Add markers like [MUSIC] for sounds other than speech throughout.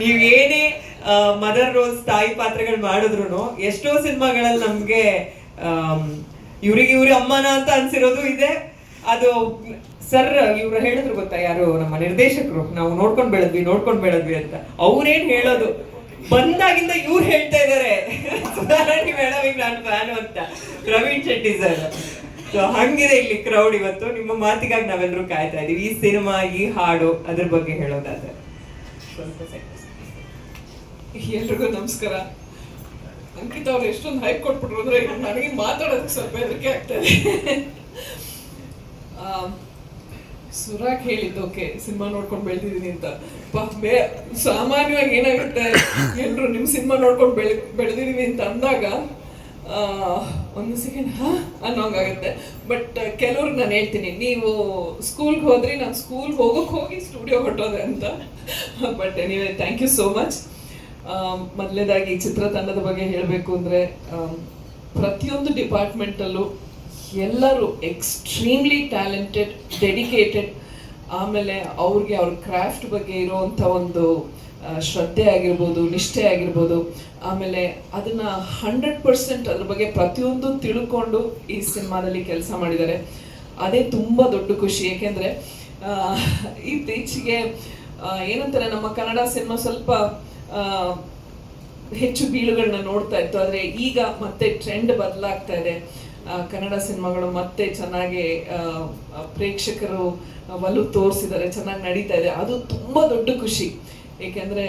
ನೀವ್ ಏನೇ mother rose ತಾಯಿ ಪಾತ್ರಗಳು ಮಾಡಿದ್ರು ಎಷ್ಟೋ ಸಿನಿಮಾಗಳಲ್ಲಿ ನಮ್ಗೆ ಇವ್ರಿಗೆ ಇವ್ರ ಅಮ್ಮನ ಅಂತ ಅನ್ಸಿರೋದು ಇದೆ. ಅದು, ಸರ್, ಇವ್ರು ಹೇಳಿದ್ರು ಗೊತ್ತಾ ಯಾರು, ನಮ್ಮ ನಿರ್ದೇಶಕರು, ನಾವು ನೋಡ್ಕೊಂಡ್ ಬೆಳೆದ್ವಿ ನೋಡ್ಕೊಂಡ್ ಬೆಳೆದ್ವಿ ಅಂತ. ಅವ್ರೇನ್ ಹೇಳೋದು? ಬಂದಾಗಿಂದ ಇವ್ರು ಹೇಳ್ತಾ ಇದಾರೆ. ಮೇಡಮ್ ಫ್ಯಾನ್ ಅಂತ. ಪ್ರವೀಣ್ ಶೆಟ್ಟಿ ಸರ್. ಸೊ ಹಂಗಿದೆ ಇಲ್ಲಿ ಕ್ರೌಡ್ ಇವತ್ತು. ನಿಮ್ಮ ಮಾತಿಗಾಗಿ ನಾವೆಲ್ಲರೂ ಕಾಯ್ತಾ ಇದೀವಿ. ಈ ಸಿನಿಮಾ, ಈ ಹಾಡು ಅದ್ರ ಬಗ್ಗೆ ಹೇಳೋದಾದ್ರೆ. ಸ್ವಲ್ಪ. ಎಲ್ರಿಗೂ ನಮಸ್ಕಾರ. ಅಂಕಿತ ಅವ್ರು ಎಷ್ಟೊಂದು ಹೈಕ್ ಕೊಟ್ಬಿಟ್ರು ಅಂದ್ರೆ ನನಗೆ ಮಾತಾಡೋದಕ್ಕೆ ಸ್ವಲ್ಪ ಹೆದರಿಕೆ ಆಗ್ತದೆ ಸುರಾಕ್ ಹೇಳಿದ್ದು, ಓಕೆ, ಸಿನಿಮಾ ನೋಡ್ಕೊಂಡು ಬೆಳೆದಿದ್ದೀನಿ ಅಂತ. ಬೇ, ಸಾಮಾನ್ಯವಾಗಿ ಏನಾಗುತ್ತೆ ಎಲ್ಲರೂ ನಿಮ್ಮ ಸಿನಿಮಾ ನೋಡ್ಕೊಂಡು ಬೆಳೆ ಬೆಳೆದಿದ್ದೀನಿ ಅಂತ ಅಂದಾಗ ಒಂದು ಸೆಕೆಂಡ್ ಹಾ, ಅನ್ನೋಂಗಾಗುತ್ತೆ. ಬಟ್ ಕೆಲವ್ರಿಗೆ ನಾನು ಹೇಳ್ತೀನಿ, ನೀವು ಸ್ಕೂಲ್ಗೆ ಹೋದ್ರಿ, ನಾನು ಸ್ಕೂಲ್ಗೆ ಹೋಗೋಕೆ ಹೋಗಿ ಸ್ಟುಡಿಯೋ ಹೊಟ್ಟೋದೆ ಅಂತ. But anyway thank you so much ಮೊದಲನೇದಾಗಿ ಚಿತ್ರತಂಡದ ಬಗ್ಗೆ ಹೇಳಬೇಕು ಅಂದರೆ ಪ್ರತಿಯೊಂದು ಡಿಪಾರ್ಟ್ಮೆಂಟಲ್ಲೂ ಎಲ್ಲರೂ ಎಕ್ಸ್ಟ್ರೀಮ್ಲಿ ಟ್ಯಾಲೆಂಟೆಡ್ ಡೆಡಿಕೇಟೆಡ್ ಆಮೇಲೆ ಅವ್ರಿಗೆ ಅವ್ರ ಕ್ರಾಫ್ಟ್ ಬಗ್ಗೆ ಇರುವಂಥ ಒಂದು ಶ್ರದ್ಧೆ ಆಗಿರ್ಬೋದು, ನಿಷ್ಠೆ ಆಗಿರ್ಬೋದು, ಆಮೇಲೆ ಅದನ್ನ ಹಂಡ್ರೆಡ್ ಪರ್ಸೆಂಟ್ ಅದ್ರ ಬಗ್ಗೆ ಪ್ರತಿಯೊಂದು ತಿಳ್ಕೊಂಡು ಈ ಸಿನಿಮಾದಲ್ಲಿ ಕೆಲಸ ಮಾಡಿದ್ದಾರೆ. ಅದೇ ತುಂಬ ದೊಡ್ಡ ಖುಷಿ, ಏಕೆಂದರೆ ಇತ್ತೀಚೆಗೆ ಏನಂತಾರೆ, ನಮ್ಮ ಕನ್ನಡ ಸಿನಿಮಾ ಸ್ವಲ್ಪ ಹೆಚ್ಚು ಬೀಳುಗಳನ್ನ ನೋಡ್ತಾ ಇತ್ತು. ಆದರೆ ಈಗ ಮತ್ತೆ ಟ್ರೆಂಡ್ ಬದಲಾಗ್ತಾ ಇದೆ. ಕನ್ನಡ ಸಿನಿಮಾಗಳು ಮತ್ತೆ ಚೆನ್ನಾಗಿ ಪ್ರೇಕ್ಷಕರು ಒಲು ತೋರಿಸಿದ್ದಾರೆ, ಚೆನ್ನಾಗಿ ನಡೀತಾ ಇದೆ. ಅದು ತುಂಬ ದೊಡ್ಡ ಖುಷಿ. ಏಕೆಂದರೆ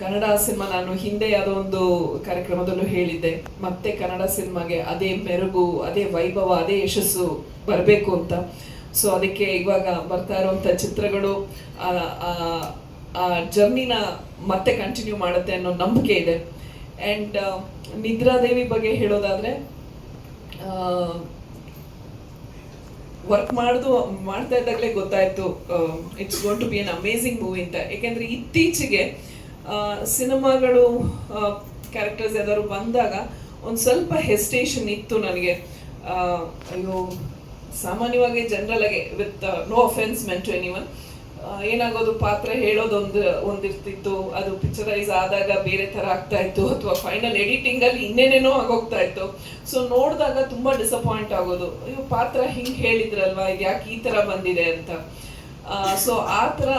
ಕನ್ನಡ ಸಿನಿಮಾ ನಾನು ಹಿಂದೆ ಯಾವುದೋ ಒಂದು ಕಾರ್ಯಕ್ರಮದಲ್ಲೂ ಹೇಳಿದ್ದೆ. ಮತ್ತೆ ಕನ್ನಡ ಸಿನಿಮಾಗೆ ಅದೇ ಮೆರುಗು, ಅದೇ ವೈಭವ, ಅದೇ ಯಶಸ್ಸು ಬರಬೇಕು ಅಂತ. ಸೊ ಅದಕ್ಕೆ ಇವಾಗ ಬರ್ತಾ ಇರುವಂಥ ಚಿತ್ರಗಳು ಜರ್ನಿನ ಮತ್ತೆ ಕಂಟಿನ್ಯೂ ಮಾಡುತ್ತೆ ಅನ್ನೋ ನಂಬಿಕೆ ಇದೆ. ಆ್ಯಂಡ್ ನಿದ್ರಾದೇವಿ ಬಗ್ಗೆ ಹೇಳೋದಾದ್ರೆ ವರ್ಕ್ ಮಾಡೋದು, ಮಾಡ್ತಾ ಇದ್ದಾಗಲೇ ಗೊತ್ತಾಯ್ತು. It's gonna be an amazing movie ಅಂತ. ಏಕೆಂದರೆ ಇತ್ತೀಚೆಗೆ ಸಿನಿಮಾಗಳು ಕ್ಯಾರೆಕ್ಟರ್ಸ್ ಯಾವ್ದಾದ್ರು ಬಂದಾಗ ಒಂದು ಸ್ವಲ್ಪ ಹೆಸಿಟೇಷನ್ ಇತ್ತು ನನಗೆ. ಅಯ್ಯೋ, ಸಾಮಾನ್ಯವಾಗಿ ಜನರಲ್ ಆಗಿ with no offence meant to anyone ಏನಾಗೋದು ಪಾತ್ರ ಹೇಳೋದೊಂದು, ಒಂದಿರ್ತಿತ್ತು. ಅದು ಪಿಕ್ಚರೈಸ್ ಆದಾಗ ಬೇರೆ ತರ ಆಗ್ತಾ ಇತ್ತು. ಅಥವಾ ಫೈನಲ್ ಎಡಿಟಿಂಗ್ ಅಲ್ಲಿ ಇನ್ನೇನೇನೋ ಆಗೋಗ್ತಾ ಇತ್ತು. ಸೊ ನೋಡಿದಾಗ ತುಂಬಾ ಡಿಸಪಾಯಿಂಟ್ ಆಗೋದು. ಅಯ್ಯೋ, ಪಾತ್ರ ಹಿಂಗೆ ಹೇಳಿದ್ರಲ್ವಾ? ಇದು ಯಾಕೆ ಈ ತರ ಬಂದಿದೆ ಅಂತ. ಸೊ ಆ ಥರ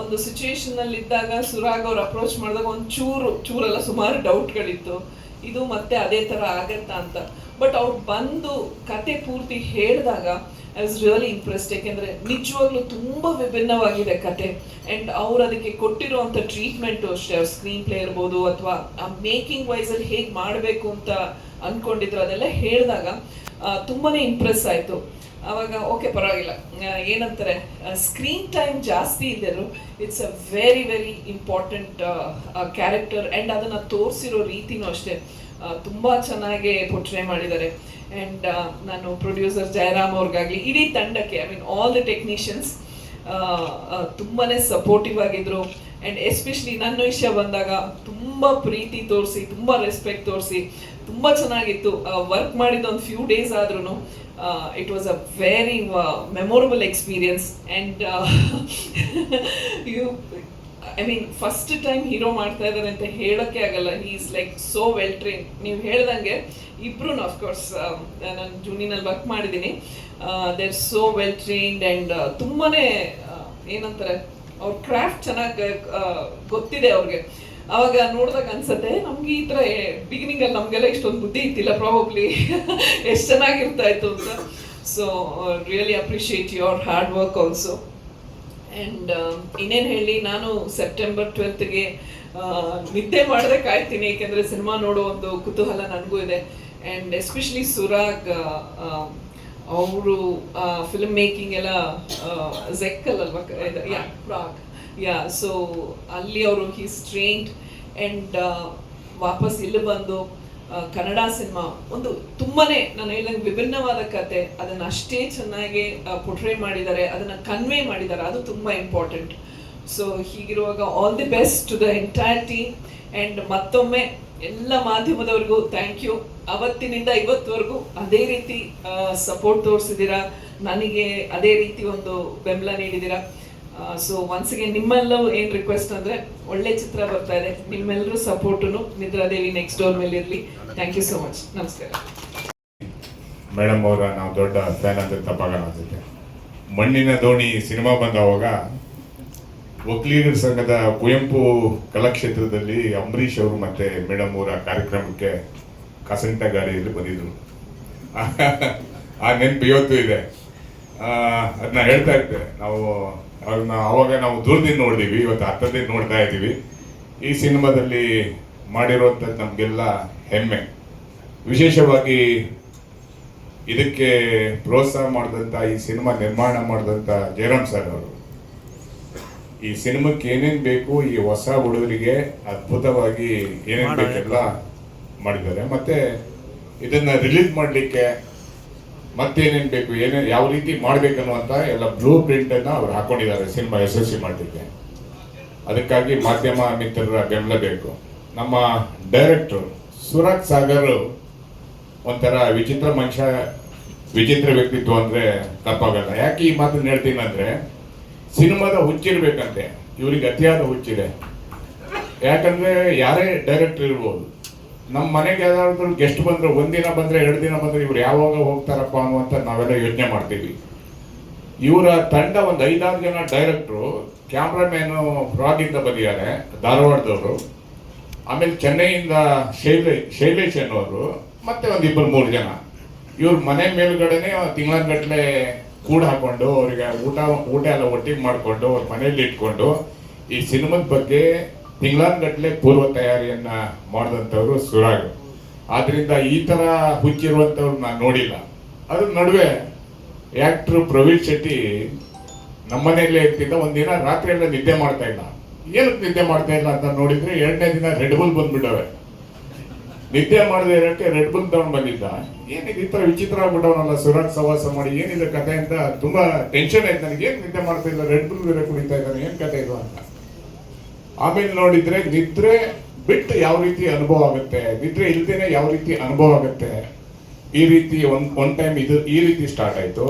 ಒಂದು ಸಿಚುವೇಶನ್ ಅಲ್ಲಿ ಇದ್ದಾಗ ಸುರಾಗ್ ಅವ್ರು ಅಪ್ರೋಚ್ ಮಾಡಿದಾಗ ಒಂದು ಚೂರು ಚೂರಲ್ಲ ಸುಮಾರು ಡೌಟ್ಗಳಿತ್ತು ಇದು ಮತ್ತೆ ಅದೇ ತರ ಆಗತ್ತಾ ಅಂತ. ಬಟ್ ಅವ್ರು ಬಂದು ಕತೆ ಪೂರ್ತಿ ಹೇಳಿದಾಗ ಐ ವಾಸ್ ರಿಯಲಿ ಇಂಪ್ರೆಸ್ಡ್ ಯಾಕೆಂದರೆ ನಿಜವಾಗ್ಲೂ ತುಂಬಾ ವಿಭಿನ್ನವಾಗಿದೆ ಕತೆ. ಅಂಡ್ ಅವ್ರು ಅದಕ್ಕೆ ಕೊಟ್ಟಿರುವಂತ ಟ್ರೀಟ್ಮೆಂಟ್ ಅಷ್ಟೇ, ಅವ್ರ ಸ್ಕ್ರೀನ್ ಪ್ಲೇ ಇರ್ಬೋದು ಅಥವಾ ಆ ಮೇಕಿಂಗ್ ವೈಸ್ ಅಲ್ಲಿ ಹೇಗೆ ಮಾಡಬೇಕು ಅಂತ ಅನ್ಕೊಂಡಿದ್ರು, ಅದೆಲ್ಲ ಹೇಳಿದಾಗ ತುಂಬಾನೇ ಇಂಪ್ರೆಸ್ ಆಯಿತು. ಅವಾಗ ಓಕೆ ಪರವಾಗಿಲ್ಲ. ಏನಂತಾರೆ ಸ್ಕ್ರೀನ್ ಟೈಮ್ ಜಾಸ್ತಿ ಇದ್ದರು it's a very very important character and ಅದನ್ನು ತೋರಿಸಿರೋ ರೀತಿನೂ ಅಷ್ಟೇ. ತುಂಬ ತುಂಬಾ ಚೆನ್ನಾಗಿ ಪೊಟ್ರೆ ಮಾಡಿದ್ದಾರೆ. ಆ್ಯಂಡ್ ನಾನು ಪ್ರೊಡ್ಯೂಸರ್ ಜಯರಾಮ್ ಅವ್ರಿಗಾಗಲಿ ಇಡೀ ತಂಡಕ್ಕೆ I mean all the technicians ತುಂಬಾ ಸಪೋರ್ಟಿವ್ ಆಗಿದ್ರು. ಆ್ಯಂಡ್ ಎಸ್ಪೆಷಲಿ ನನ್ನ ವಿಷಯ ಬಂದಾಗ ತುಂಬ ಪ್ರೀತಿ ತೋರಿಸಿ, ತುಂಬ ರೆಸ್ಪೆಕ್ಟ್ ತೋರಿಸಿ, ತುಂಬ ಚೆನ್ನಾಗಿತ್ತು. ವರ್ಕ್ ಮಾಡಿದ ಒಂದು ಫ್ಯೂ ಡೇಸ್ ಆದ್ರೂ it was a very memorable experience and you I mean first time hero ಮಾಡ್ತಾ ಇದ್ದಾರೆ ಅಂತ ಹೇಳೋಕ್ಕೆ ಆಗಲ್ಲ. He is like so well train ನೀವು ಹೇಳ್ದಂಗೆ ಇಬ್ರು ಅಫ್ಕೋರ್ಸ್ ನಾನು ಜೂನಿನಲ್ಲಿ ವರ್ಕ್ ಮಾಡಿದ್ದೀನಿ. There so well trained and ತುಂಬಾನೇ ಏನಂತಾರೆ, ಅವ್ರ ಕ್ರಾಫ್ಟ್ ಚೆನ್ನಾಗಿ ಗೊತ್ತಿದೆ ಅವ್ರಿಗೆ. ಅವಾಗ ನೋಡಿದಾಗ ಅನ್ಸತ್ತೆ, ನಮ್ಗೆ ಈ ಥರ ಬಿಗಿನಿಂಗ್ ಅಲ್ಲಿ ನಮಗೆಲ್ಲ ಇಷ್ಟೊಂದು ಬುದ್ಧಿ ಇತ್ತಿಲ್ಲ ಪ್ರಾಬಬ್ಲಿ ಎಷ್ಟು ಚೆನ್ನಾಗಿರ್ತಾ ಇತ್ತು ಅಂತ. So really appreciate your hard work also and ಇನ್ನೇನು ಹೇಳಿ, ನಾನು ಸೆಪ್ಟೆಂಬರ್ ಟ್ವೆಲ್ತ್ಗೆ ನಿದ್ದೆ ಮಾಡದೆ ಕಾಯ್ತೀನಿ, ಏಕೆಂದರೆ ಸಿನಿಮಾ ನೋಡೋ ಒಂದು ಕುತೂಹಲ ನನಗೂ ಇದೆ. ಆ್ಯಂಡ್ ಎಸ್ಪೆಷಲಿ ಸುರಾಗ್ ಅವರು ಫಿಲ್ಮ್ ಮೇಕಿಂಗ್ ಎಲ್ಲ ಝೆಕ್ಕಲ್ ಅಲ್ವಾ ಯಾ ಪ್ರಾಗ್ ಯಾ ಸೊ ಅಲ್ಲಿ ಅವರು ಹೀಸ್ ಟ್ರೈನ್ಡ್ ಆ್ಯಂಡ್ ವಾಪಸ್ ಇಲ್ಲಿ ಬಂದು ಕನ್ನಡ ಸಿನಿಮಾ ಒಂದು ತುಂಬಾನೇ ನಾನು ಹೇಳಿದಂಗೆ ವಿಭಿನ್ನವಾದ ಕತೆ, ಅದನ್ನ ಅಷ್ಟೇ ಚೆನ್ನಾಗಿ ಪೊಟ್ರೇ ಮಾಡಿದ್ದಾರೆ, ಅದನ್ನ ಕನ್ವೆ ಮಾಡಿದ್ದಾರೆ, ಅದು ತುಂಬಾ ಇಂಪಾರ್ಟೆಂಟ್ ಸೊ ಹೀಗಿರುವಾಗ all the best to the entire team and ಮತ್ತೊಮ್ಮೆ ಎಲ್ಲ ಮಾಧ್ಯಮದವ್ರಿಗೂ ಥ್ಯಾಂಕ್ ಯು ಅವತ್ತಿನಿಂದ ಇವತ್ತುವರೆಗೂ ಅದೇ ರೀತಿ ಸಪೋರ್ಟ್ ತೋರಿಸಿದ್ದೀರಾ? ನನಗೆ ಅದೇ ರೀತಿ ಒಂದು ಬೆಂಬಲ ನೀಡಿದ್ದೀರಾ? ಸೊ ಒನ್ಸ್ ಅಗೇನ್ ನಿಮ್ಮೆಲ್ಲವೂ ಏನು ರಿಕ್ವೆಸ್ಟ್ ಅಂದರೆ ಒಳ್ಳೆ ಚಿತ್ರ ಬರ್ತಾ ಇದೆ. ನಿಮ್ಮೆಲ್ಲರೂ ಸಪೋರ್ಟು ನಿದ್ರಾದೇವಿ ನೆಕ್ಸ್ಟ್ ಡೋರ್ ಮೇಲೆ ಇರಲಿ ಥ್ಯಾಂಕ್ ಯು ಸೋ ಮಚ್ ನಮಸ್ಕಾರ. ಮೇಡಮ್ ಅವರ, ನಾವು ದೊಡ್ಡ ಫ್ಯಾನ್ ಅಂತ ತಪ್ಪಾಗಲ್ಲ ಅನ್ಸುತ್ತೆ. ಮಣ್ಣಿನ ದೋಣಿ ಸಿನಿಮಾ ಬಂದವಾಗ ಒಕ್ಕಲಿಗರ ಸಂಘದ ಕುವೆಂಪು ಕಲಾಕ್ಷೇತ್ರದಲ್ಲಿ ಅಂಬರೀಷ್ ಅವರು ಮತ್ತೆ ಮೇಡಮ್ ಅವರ ಕಾರ್ಯಕ್ರಮಕ್ಕೆ ಕಸಂಟ ಗಾಡಿಯಲ್ಲಿ ಬಂದಿದ್ರು. [LAUGHS] ಆ ನೆನಪು ಇವತ್ತು ಇದೆ. ಅದನ್ನ ಹೇಳ್ತಾ ಇದ್ದೆ. ನಾವು ಅವ್ರನ್ನ ಅವಾಗ ನಾವು ದೂರದಿಂದ ನೋಡಿದೀವಿ ಇವತ್ತು ಹತ್ತದಿಂದ ನೋಡ್ತಾ ಇದ್ದೀವಿ. ಈ ಸಿನಿಮಾದಲ್ಲಿ ಮಾಡಿರುವಂಥದ್ದು ನಮಗೆಲ್ಲ ಹೆಮ್ಮೆ. ವಿಶೇಷವಾಗಿ ಇದಕ್ಕೆ ಪ್ರೋತ್ಸಾಹ ಮಾಡಿದಂಥ ಈ ಸಿನಿಮಾ ನಿರ್ಮಾಣ ಮಾಡಿದಂಥ ಜಯರಾಮ್ ಸರ್ ಅವರು. ಈ ಸಿನಿಮಾಕ್ಕೆ ಏನೇನ್ ಬೇಕು ಈ ಹೊಸ ಹುಡುಗರಿಗೆ ಅದ್ಭುತವಾಗಿ ಏನೇನ್ ಬೇಕೆಲ್ಲ ಮಾಡಿದ್ದಾರೆ. ಮತ್ತೆ ಇದನ್ನ ರಿಲೀಸ್ ಮಾಡಲಿಕ್ಕೆ ಮತ್ತೇನೇನ್ ಬೇಕು ಏನೇ ಯಾವ ರೀತಿ ಮಾಡ್ಬೇಕನ್ನುವಂತ ಎಲ್ಲ ಬ್ಲೂ ಪ್ರಿಂಟ್ ಅನ್ನ ಅವ್ರು ಹಾಕೊಂಡಿದ್ದಾರೆ, ಸಿನಿಮಾ ಯಶಸ್ವಿ ಮಾಡಲಿಕ್ಕೆ. ಅದಕ್ಕಾಗಿ ಮಾಧ್ಯಮ ಮಿತ್ರರ ಬೆಂಬಲ ಬೇಕು. ನಮ್ಮ ಡೈರೆಕ್ಟರ್ ಸುರತ್ ಸಾಗರ್ ಒಂಥರ ವಿಚಿತ್ರ ಮನುಷ್ಯ, ವಿಚಿತ್ರ ವ್ಯಕ್ತಿತ್ವ ಅಂದ್ರೆ ತಪ್ಪಾಗಲ್ಲ. ಯಾಕೆ ಈ ಮಾತನ್ನ ಹೇಳ್ತೀನಿ ಅಂದ್ರೆ, ಸಿನಿಮಾದ ಹುಚ್ಚಿರ್ಬೇಕಂತೆ. ಇವ್ರಿಗೆ ಅತಿಯಾದ ಹುಚ್ಚಿದೆ. ಯಾಕಂದ್ರೆ ಯಾರೇ ಡೈರೆಕ್ಟರ್ ಇರ್ಬೋದು ನಮ್ಮ ಮನೆಗೆ ಯಾರಾದ್ರೂ ಗೆಸ್ಟ್ ಬಂದ್ರೆ ಒಂದಿನ ಬಂದ್ರೆ, ಎರಡು ದಿನ ಬಂದ್ರೆ ಇವ್ರು ಯಾವಾಗ ಹೋಗ್ತಾರಪ್ಪ ಅನ್ನುವಂತ ನಾವೆಲ್ಲ ಯೋಚನೆ ಮಾಡ್ತೀವಿ. ಇವರ ತಂಡ ಒಂದು ಐದಾರು ಜನ ಡೈರೆಕ್ಟ್ರು ಕ್ಯಾಮ್ರಾಮ್ಯಾನು ಫ್ರಾಗಿಂದ ಬಂದಿದ್ದಾರೆ, ಧಾರವಾಡದವರು. ಆಮೇಲೆ ಚೆನ್ನೈಯಿಂದ ಶೈಲೇ, ಶೈಲೇಶ್ ಅನ್ನೋರು, ಮತ್ತೆ ಒಂದು ಇಬ್ಬರು ಮೂರು ಜನ. ಇವ್ರ ಮನೆ ಮೇಲ್ಗಡೆನೆ ತಿಂಗಳಗಟ್ಟಲೆ ಕೂಡ ಹಾಕೊಂಡು, ಅವರಿಗೆ ಊಟ ಊಟ ಎಲ್ಲ ಒಟ್ಟಿಗೆ ಮಾಡಿಕೊಂಡು, ಅವ್ರ ಮನೇಲಿ ಇಟ್ಕೊಂಡು, ಈ ಸಿನಿಮಾದ ಬಗ್ಗೆ ತಿಂಗಳಗಟ್ಲೆ ಪೂರ್ವ ತಯಾರಿಯನ್ನ ಮಾಡಿದಂಥವ್ರು ಸುರಾಗ್. ಆದ್ರಿಂದ ಈ ಥರ ಹುಚ್ಚಿರುವಂಥವ್ರು ನಾನು ನೋಡಿಲ್ಲ. ಅದ್ರ ನಡುವೆ ಆ್ಯಕ್ಟ್ರು ಪ್ರವೀಣ್ ಶೆಟ್ಟಿ ನಮ್ಮನೆಯಲ್ಲೇ ಇರ್ತಿದ್ದ, ಒಂದಿನ ರಾತ್ರಿ ಎಲ್ಲ ನಿದ್ದೆ ಮಾಡ್ತಾ ಇಲ್ಲ. ಏನಕ್ಕೆ ನಿದ್ದೆ ಮಾಡ್ತಾ ಇಲ್ಲ ಅಂತ ನೋಡಿದ್ರೆ ಎರಡನೇ ದಿನ ರೆಡ್ ಬುಲ್ ಬಂದ್ಬಿಟ್ಟವೆ ನಿದ್ದೆ ಮಾಡದೆ ಇರೋಕ್ಕೆ ರೆಡ್ ಬುಲ್ ತಗೊಂಡು ಬಂದಿದ್ದ. ಏನಿದೆ ಈ ಥರ ವಿಚಿತ್ರ ಆಗ್ಬಿಟ್ಟವನಲ್ಲ ಸುರಾಗ್ ಸವಾಸ ಮಾಡಿ, ಏನಿದೆ ಕತೆ ಅಂತ ತುಂಬಾ ಟೆನ್ಷನ್ ಆಯ್ತು ನನಗೆ. ಏನು ನಿದ್ದೆ ಮಾಡ್ತಾ ಇಲ್ಲ? ರೆಡ್ ಬುಲ್ ಬೇರೆ ಕುಡಿತಾ ಇದ್ದಾನೆ, ಏನು ಕತೆ ಇದು ಅಂತ. ಆಮೇಲೆ ನೋಡಿದ್ರೆ ನಿದ್ರೆ ಬಿಟ್ಟು ಯಾವ ರೀತಿ ಅನುಭವ ಆಗುತ್ತೆ? ನಿದ್ರೆ ಇಲ್ದೇನೆ ಯಾವ ರೀತಿ ಅನುಭವ ಆಗುತ್ತೆ? ಈ ರೀತಿ ಒಂದು ಒನ್ ಟೈಮ್ ಇದು, ಈ ರೀತಿ ಸ್ಟಾರ್ಟ್ ಆಯ್ತು.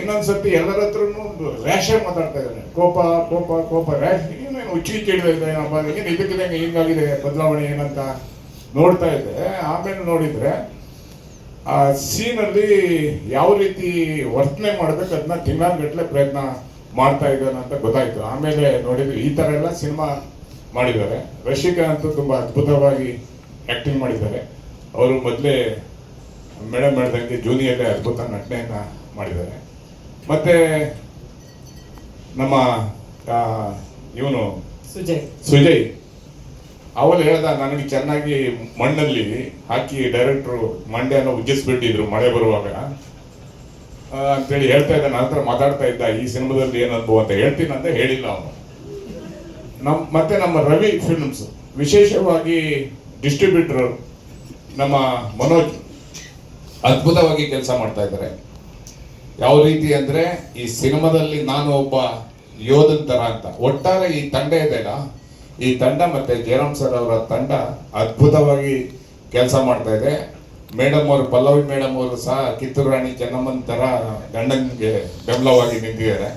ಇನ್ನೊಂದ್ಸತಿ ಎಲ್ಲರ ಹತ್ರನು ರ್ಯಾಶ್ ಮಾತಾಡ್ತಾ ಇದ್ದಾನೆ ಕೋಪ ಕೋಪ ಕೋಪ ರ್ಯಾಶ್ ಏನೇನು ಹುಚ್ಚಿ ಕೇಳಿದ ಏನಪ್ಪ ಏನು ಇದಕ್ಕಿದೆ ಹಿಂಗಾಗಿದೆ, ಬದಲಾವಣೆ ಏನಂತ ನೋಡ್ತಾ ಇದ್ದೆ ಆಮೇಲೆ ನೋಡಿದ್ರೆ, ಆ ಸೀನಲ್ಲಿ ಯಾವ ರೀತಿ ವರ್ತನೆ ಮಾಡ್ಬೇಕು ಅದನ್ನ ತಿಂಗಳಗಟ್ಟಲೆ ಪ್ರಯತ್ನ ಮಾಡ್ತಾ ಇದ್ದಾನೆ ಅಂತ ಗೊತ್ತಾಯ್ತು. ಆಮೇಲೆ ನೋಡಿದ್ರೆ ಈ ತರ ಎಲ್ಲ ಸಿನಿಮಾ ಮಾಡಿದ್ದಾರೆ. ರಶಿಕಾ ಅಂತೂ ತುಂಬಾ ಅದ್ಭುತವಾಗಿ ಆಕ್ಟಿಂಗ್ ಮಾಡಿದ್ದಾರೆ. ಅವರು ಮೊದಲೇ ಮೇಡಮ್ ಹೇಳ್ದಂಗೆ ಜೂನಿಯರ್ಗೆ ಅದ್ಭುತ ನಟನೆಯನ್ನ ಮಾಡಿದ್ದಾರೆ. ಮತ್ತೆ ನಮ್ಮ ಇವನು ಸುಜಯ್. ಸುಜಯ್. ಅವಳು ಹೇಳ್ದ ನನಗೆ ಚೆನ್ನಾಗಿ ಮಣ್ಣಲ್ಲಿ ಹಾಕಿ ಡೈರೆಕ್ಟ್ರು ಮಂಡ್ಯನ ಉಜ್ಜಿಸ್ಬಿಟ್ಟಿದ್ರು ಮಳೆ ಬರುವಾಗ. ಅಂತೇಳಿ ಹೇಳ್ತಾ ಇದ್ದ ನನ್ನ ಹತ್ರ ಮಾತಾಡ್ತಾ ಇದ್ದ ಈ ಸಿನಿಮಾದಲ್ಲಿ ಏನು ಅನುಭವ? ಅಂತ ಹೇಳ್ತೀನಿ ಅಂತ ಹೇಳಿಲ್ಲ ಅವನು. ನಮ್, ಮತ್ತೆ ನಮ್ಮ ರವಿ ಫಿಲ್ಮ್ಸ್ ವಿಶೇಷವಾಗಿ ಡಿಸ್ಟ್ರಿಬ್ಯೂಟರ್ ನಮ್ಮ ಮನೋಜ್ ಅದ್ಭುತವಾಗಿ ಕೆಲಸ ಮಾಡ್ತಾ ಇದ್ದಾರೆ. ಯಾವ ರೀತಿ ಅಂದ್ರೆ, ಈ ಸಿನಿಮಾದಲ್ಲಿ ನಾನು ಒಬ್ಬ ಯೋಧನ ತರ ಅಂತ. ಒಟ್ಟಾರೆ ಈ ತಂಡ ಇದೆಯಲ್ಲ ಈ ತಂಡ ಮತ್ತೆ ಜಯರಾಮ್ ಸರ್ ಅವರ ತಂಡ ಅದ್ಭುತವಾಗಿ ಕೆಲಸ ಮಾಡ್ತಾ ಇದೆ. ಮೇಡಮ್ ಅವರು, ಪಲ್ಲವಿ ಮೇಡಮ್ ಅವರು ಸಹ ಕಿತ್ತೂರು ರಾಣಿ ಚೆನ್ನಮ್ಮನ ತರ ಗಂಡನಿಗೆ ಬೆಂಬಲವಾಗಿ ನಿಂತಿದ್ದಾರೆ.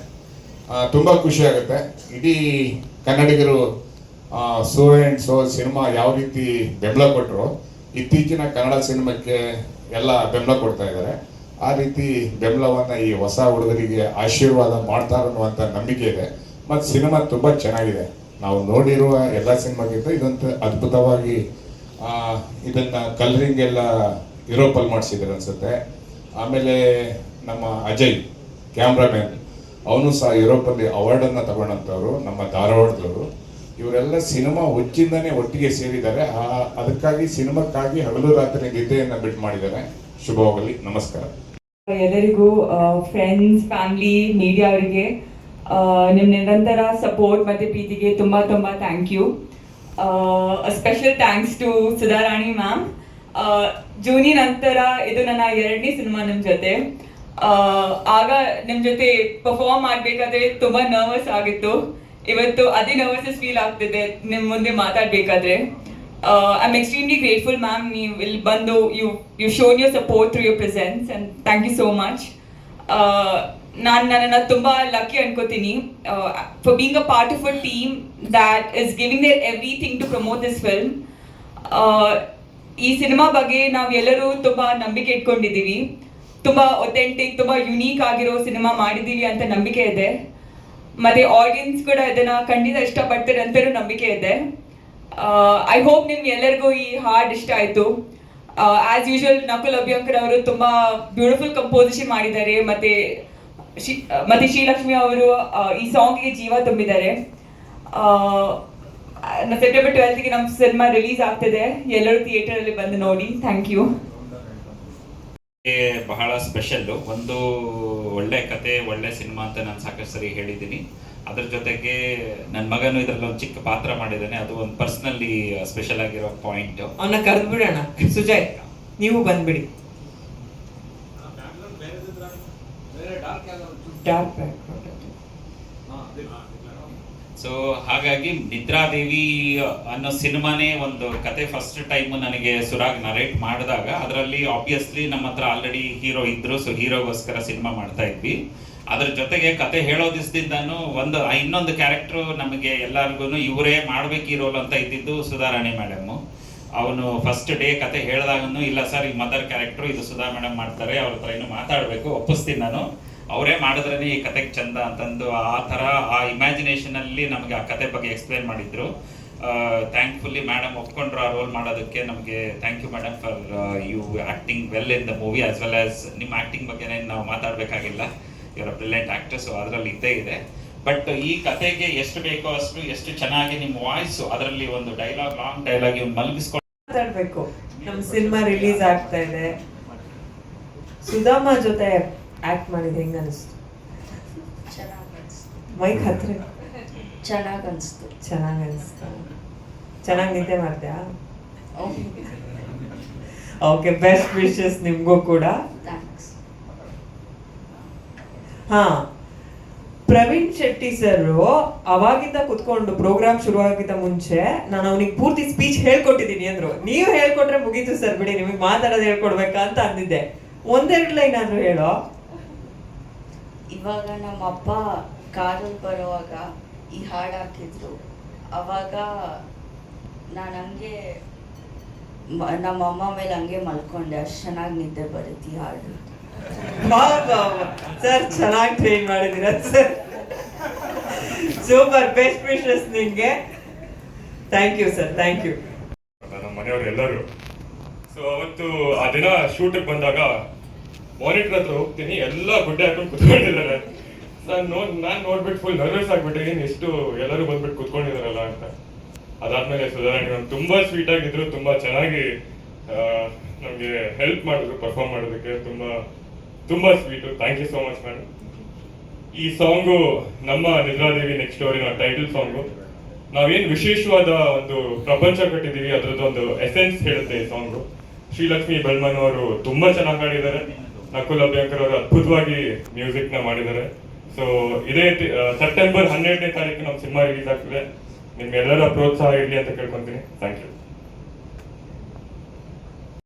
ತುಂಬಾ ಖುಷಿ ಆಗುತ್ತೆ. ಇಡೀ ಕನ್ನಡಿಗರು ಸೋ ಅಂಡ್ ಸೋ ಸಿನಿಮಾ ಯಾವ ರೀತಿ ಬೆಂಬಲ ಕೊಟ್ಟರು ಇತ್ತೀಚಿನ ಕನ್ನಡ ಸಿನಿಮಾಕ್ಕೆ ಎಲ್ಲ ಬೆಂಬಲ ಕೊಡ್ತಾ ಇದ್ದಾರೆ. ಆ ರೀತಿ ಬೆಂಬಲವನ್ನು ಈ ಹೊಸ ಹುಡುಗರಿಗೆ ಆಶೀರ್ವಾದ ಮಾಡ್ತಾರೆ ಅನ್ನುವಂಥ ನಂಬಿಕೆ ಇದೆ. ಮತ್ತು ಸಿನಿಮಾ ತುಂಬ ಚೆನ್ನಾಗಿದೆ. ನಾವು ನೋಡಿರುವ ಎಲ್ಲ ಸಿನಿಮಾಗಿಂತ ಇದಂತ ಅದ್ಭುತವಾಗಿ ಇದನ್ನು ಇದನ್ನ ಕಲರಿಂಗ್ ಎಲ್ಲ ಯುರೋಪಲ್ಲಿ ಮಾಡಿಸಿದ್ದಾರೆ ಅನಿಸುತ್ತೆ. ಆಮೇಲೆ ನಮ್ಮ ಅಜಯ್ ಕ್ಯಾಮ್ರಾಮ್ಯಾನ್ ಅವನು ಸಹ ಯುರೋಪಲ್ಲಿ ಅವಾರ್ಡನ್ನು ತಗೊಂಡಂಥವ್ರು ನಮ್ಮ ಧಾರವಾಡದವರು. ಇವರೆಲ್ಲ ಸಿನಿಮಾ ಹುಚ್ಚಿಂದನೇ ಒಟ್ಟಿಗೆ ಸೇರಿದ್ದಾರೆ. ಅದಕ್ಕಾಗಿ ಸಿನಿಮಾಕ್ಕಾಗಿ ಹಗಲು ರಾತ್ರಿ ನಿದ್ದೆಯನ್ನು ಬಿಟ್ಟು ಮಾಡಿದ್ದಾರೆ. ಶುಭವಾಗಲಿ. ನಮಸ್ಕಾರ. ಎಲ್ಲರಿಗೂ ಫ್ರೆಂಡ್ಸ್ ಫ್ಯಾಮಿಲಿ ಮೀಡಿಯಾ ಅವರಿಗೆ ನಿಮ್ಮ ನಿರಂತರ ಸಪೋರ್ಟ್ ಮತ್ತು ಪ್ರೀತಿಗೆ ತುಂಬ ತುಂಬ thank you special thanks to Sudharani ma'am Juni ನಂತರ ಇದು ನನ್ನ ಎರಡನೇ ಸಿನಿಮಾ ನಿಮ್ಮ ಜೊತೆ. ಆಗ ನಿಮ್ಮ ಜೊತೆ ಪರ್ಫಾರ್ಮ್ ಮಾಡಬೇಕಾದ್ರೆ ತುಂಬಾ ನರ್ವಸ್ ಆಗಿತ್ತು. ಇವತ್ತು ಅದೇ ನರ್ವಸಸ್ ಫೀಲ್ ಆಗ್ತಿದೆ ನಿಮ್ಮ ಮುಂದೆ ಮಾತಾಡಬೇಕಾದ್ರೆ. I am extremely grateful ma'am ನೀವು ಇಲ್ಲಿ ಬಂದು you you shown your support through your presence and thank you so much ನಾನು ನನ್ನನ್ನು ತುಂಬ ಲಕ್ಕಿ ಅನ್ಕೋತೀನಿ. For being a part of a team that is giving their everything to promote this film ಈ cinema ಬಗ್ಗೆ ನಾವು ಎಲ್ಲರೂ ತುಂಬ ನಂಬಿಕೆ ಇಟ್ಕೊಂಡಿದ್ದೀವಿ. ತುಂಬ ಒಥೆಂಟಿಕ್ ತುಂಬ ಯುನೀಕ್ ಆಗಿರೋ ಸಿನಿಮಾ ಮಾಡಿದ್ದೀವಿ ಅಂತ ನಂಬಿಕೆ ಇದೆ. ಮತ್ತೆ ಆಡಿಯನ್ಸ್ ಕೂಡ ಇದನ್ನ ಖಂಡಿತ ಇಷ್ಟಪಡ್ತಾರೆ ಅಂತಲೂ ನಂಬಿಕೆ ಇದೆ. ಐ ಹೋಪ್ ನಿಮ್ಗೆ ಎಲ್ಲರಿಗೂ ಈ ಹಾಡ್ ಇಷ್ಟ ಆಯಿತು. ಆಸ್ ಯೂಶುವಲ್ ನಕುಲ್ ಅಭಿಯಂಕರ್ ಅವರು ತುಂಬ ಬ್ಯೂಟಿಫುಲ್ ಕಂಪೋಸಿಷನ್ ಮಾಡಿದ್ದಾರೆ. ಮತ್ತೆ ಶಿ- ಮತ್ತೆ ಶ್ರೀಲಕ್ಷ್ಮಿ ಅವರು ಈ ಸಾಂಗ್ಗೆ ಜೀವ ತುಂಬಿದ್ದಾರೆ. ಸೆಪ್ಟೆಂಬರ್ ಟ್ವೆಲ್ತ್ಗೆ ನಮ್ಮ ಸಿನಿಮಾ ರಿಲೀಸ್ ಆಗ್ತಿದೆ. ಎಲ್ಲರೂ ಥಿಯೇಟರಲ್ಲಿ ಬಂದು ನೋಡಿ. ಥ್ಯಾಂಕ್ ಯು ಬಹಳ ಸ್ಪೆಷಲ್ ಒಂದು ಒಳ್ಳೆ ಕತೆ ಒಳ್ಳೆ ಸಿನಿಮಾ ಅಂತ ನಾನು ಸಾಕಷ್ಟು ಸರಿ ಹೇಳಿದ್ದೀನಿ. ಅದ್ರ ಜೊತೆಗೆ ನನ್ನ ಮಗನು ಇದರಲ್ಲಿ ಒಂದು ಚಿಕ್ಕ ಪಾತ್ರ ಮಾಡಿದ್ದಾನೆ. ಅದು ಒಂದು ಪರ್ಸ್ನಲಿ ಸ್ಪೆಷಲ್ ಆಗಿರೋ ಪಾಯಿಂಟ್ ಅವನ್ನ ಕರೆದು ಬಿಡೋಣ ಸುಜಯ್ ನೀವು ಬಂದ್ಬಿಡಿ. ಡಾರ್ಕ್ ಸೊ ಹಾಗಾಗಿ ನಿದ್ರಾದೇವಿ ಅನ್ನೋ ಸಿನಿಮಾನೇ ಒಂದು ಕತೆ ಫಸ್ಟ್ ಟೈಮ್ ನನಗೆ ಸುರಾಗ್ ನರೇಟ್ ಮಾಡಿದಾಗ, ಅದರಲ್ಲಿ ಆಬ್ವಿಯಸ್ಲಿ ನಮ್ಮ ಹತ್ರ ಆಲ್ರೆಡಿ ಹೀರೋ ಇದ್ರು ಸೊ ಹೀರೋಗೋಸ್ಕರ ಸಿನಿಮಾ ಮಾಡ್ತಾ ಇದ್ವಿ. ಅದ್ರ ಜೊತೆಗೆ ಕತೆ ಹೇಳೋ ದಿವಸದಿಂದಾನು ಒಂದು ಇನ್ನೊಂದು ಕ್ಯಾರೆಕ್ಟ್ರು ನಮಗೆ ಎಲ್ಲರಿಗೂ ಇವರೇ ಮಾಡ್ಬೇಕು ಈ ಅಂತ ಇದ್ದಿದ್ದು ಸುಧಾರಾಣಿ ಮೇಡಮ್ ಅವನು ಫಸ್ಟ್ ಡೇ ಕತೆ ಹೇಳಿದಾಗನು, ಇಲ್ಲ ಸರ್ ಈ ಮದರ್ ಕ್ಯಾರೆಕ್ಟ್ರು ಇದು ಸುಧಾ ಮೇಡಮ್ ಮಾಡ್ತಾರೆ, ಅವ್ರ ಹತ್ರ ಇನ್ನು ಮಾತಾಡಬೇಕು, ಒಪ್ಪಿಸ್ತೀನಿ ನಾನು. ಅವರೇ ಮಾಡಿದ್ರೇ ಈ ಕತೆಗೆ ಚಂದ ಅಂತಂದು ಆ ಥರ ಆ ಇಮ್ಯಾಜಿನೇಷನಲ್ಲಿ ನಮಗೆ ಆ ಕತೆ ಬಗ್ಗೆ ಎಕ್ಸ್ಪ್ಲೇನ್ ಮಾಡಿದ್ರು. ಥ್ಯಾಂಕ್ಫುಲ್ಲಿ ಮೇಡಮ್ ಒಪ್ಕೊಂಡ್ರು ಆ ರೋಲ್ ಮಾಡೋದಕ್ಕೆ ನಮಗೆ thank you madam for you acting well in the movie as well as ನಿಮ್ಮ ಆಕ್ಟಿಂಗ್ ಬಗ್ಗೆ ನಾವು ಮಾತಾಡಬೇಕಾಗಿಲ್ಲ. ಇವರ ಬ್ರಿಲಿಯಂಟ್ ಆಕ್ಟರ್ ಸೊ ಅದರಲ್ಲಿ ಇದ್ದೇ ಇದೆ. ಬಟ್ ಈ ಕತೆಗೆ ಎಷ್ಟು ಬೇಕೋ ಅಷ್ಟು, ಎಷ್ಟು ಚೆನ್ನಾಗಿ ನಿಮ್ಮ ವಾಯ್ಸ್ ಅದರಲ್ಲಿ ಒಂದು ಡೈಲಾಗ್ ಲಾಂಗ್ ಡೈಲಾಗ್ ಇವ್ನು ಮಲಗಿಸ್ಕೊಂಡು ಮಾತಾಡಬೇಕು. ನಮ್ಮ ಸಿನಿಮಾ ರಿಲೀಸ್ ಆಗ್ತಾ ಇದೆ. ಸುಧಾಮ ಜೊತೆ ಆಕ್ಟ್ ಮಾಡಿದ್ರೆ ಹೆಂಗ ಅನಿಸ್ತು? ಚೆನ್ನಾಗಿ ಅನಿಸ್ತು ಮೈಕ್ ಹತ್ರ. ಚೆನ್ನಾಗಿ ಅನಿಸ್ತು ಚೆನ್ನಾಗಿ ಅನಿಸ್ತು ಚೆನ್ನಾಗಿ ನಿದ್ದೆ ಮಾಡ್ತೀಯಾ? ಓಕೆ. ಬೆಸ್ಟ್ ವಿಶಸ್ ನಿಮಗೂ ಕೂಡ. ಥ್ಯಾಂಕ್ಸ್. ಹಾ. ಪ್ರವೀಣ್ ಶೆಟ್ಟಿ ಸರ್ ಅವಾಗಿಂದ ಕುತ್ಕೊಂಡು ಪ್ರೋಗ್ರಾಮ್ ಶುರುವಾಗಿದ್ದ ಮುಂಚೆ ನಾನು ಅವನಿಗೆ ಪೂರ್ತಿ ಸ್ಪೀಚ್ ಹೇಳ್ಕೊಟ್ಟಿದ್ದೀನಿ ಅಂದ್ರು. ನೀವು ಹೇಳ್ಕೊಟ್ರೆ ಮುಗೀತು ಸರ್ ಬಿಡಿ ನಿಮಗೆ ಮಾತಾಡೋದು ಹೇಳ್ಕೊಡ್ಬೇಕಾ ಅಂತ ಅಂದಿದ್ದೆ. ಒಂದೆರಡು ಲೈನ್ ಆದ್ರೂ ಹೇಳೋ? ಇವಾಗ ನಮ್ಮ ಅಪ್ಪ ಕಾರಲ್ಲಿ ಬರುವಾಗ ಈ ಹಾಡು ಹಾಕಿದ್ರು. ಅವಾಗ ನಾನು ಹಂಗೆ ನಮ್ಮ ಅಮ್ಮ ಮೇಲೆ ಹಂಗೆ ಮಲ್ಕೊಂಡೆ. ಅಷ್ಟು ಚೆನ್ನಾಗಿ ನಿದ್ದೆ ಬರುತ್ತೆ ಈ ಹಾಡು. ಸರ್ ಚೆನ್ನಾಗಿ ಟ್ರೈನ್ ಮಾಡಿದಿರ ಸರ್? ಸೂಪರ್ ಬೆಸ್ಟ್ ವಿಶಸ್ ನಿಮಗೆ. Thank you sir thank you ನಮ್ಮ ಮನೆಯವರು ಎಲ್ಲರೂ. ಸೊ ಅವತ್ತು ಆ ದಿನ ಶೂಟಿಗೆ ಬಂದಾಗ ಮಾನಿಟರ್ ಹತ್ರ ಹೋಗ್ತೀನಿ, ಎಲ್ಲ ಗುಡ್ಡೆ ಹಾಕೊಂಡು ಕುತ್ಕೊಂಡಿದ್ದಾರೆ. ನಾನು ನೋಡ್ ನಾನು ನೋಡ್ಬಿಟ್ಟು ಫುಲ್ ನರ್ವಸ್ ಆಗ್ಬಿಟ್ಟೆ ಏನು ಎಷ್ಟು ಎಲ್ಲರೂ ಬಂದ್ಬಿಟ್ಟು ಕುತ್ಕೊಂಡಿದಾರಲ್ಲ ಅಂತ. ಅದಾದ್ಮೇಲೆ ಸುಧಾರಾಣಿ ಮ್ಯಾಮ್ ತುಂಬಾ ಸ್ವೀಟ್ ಆಗಿದ್ರು, ತುಂಬಾ ಚೆನ್ನಾಗಿ ನಮಗೆ ಹೆಲ್ಪ್ ಮಾಡಿದ್ರು ಪರ್ಫಾರ್ಮ್ ಮಾಡೋದಕ್ಕೆ. ತುಂಬಾ ತುಂಬಾ sweet thank you so much ma'am ಈ ಸಾಂಗು ನಮ್ಮ ನಿದ್ರಾದೇವಿ ನೆಕ್ಸ್ಟ್ ಸ್ಟೋರಿನ ಟೈಟಲ್ ಸಾಂಗು ನಾವೇನ್ ವಿಶೇಷವಾದ ಒಂದು ಪ್ರಪಂಚ ಕಟ್ಟಿದೀವಿ ಅದ್ರದ್ದು ಒಂದು ಎಸೆನ್ಸ್ ಹೇಳುತ್ತೆ ಈ ಸಾಂಗು ಶ್ರೀಲಕ್ಷ್ಮಿ ಬೆಳ್ಮನ್ ಅವರು ತುಂಬಾ ಚೆನ್ನಾಗಿ ಹಾಡಿದ್ದಾರೆ. ನಕುಲ್ ಅಭ್ಯಂಕರ್ ಅವರು ಅದ್ಭುತವಾಗಿ ಮ್ಯೂಸಿಕ್ನ ಮಾಡಿದ್ದಾರೆ. ಸೊ ಇದೇ ಸೆಪ್ಟೆಂಬರ್ ಹನ್ನೆರಡನೇ ತಾರೀಕು ನಮ್ಮ ಸಿನಿಮಾ ರಿಲೀಸ್ ಆಗ್ತದೆ. ನಿಮ್ಗೆಲ್ಲರ ಪ್ರೋತ್ಸಾಹ ಇರಲಿ ಅಂತ ಕೇಳ್ಕೊಂತೀನಿ. Thank you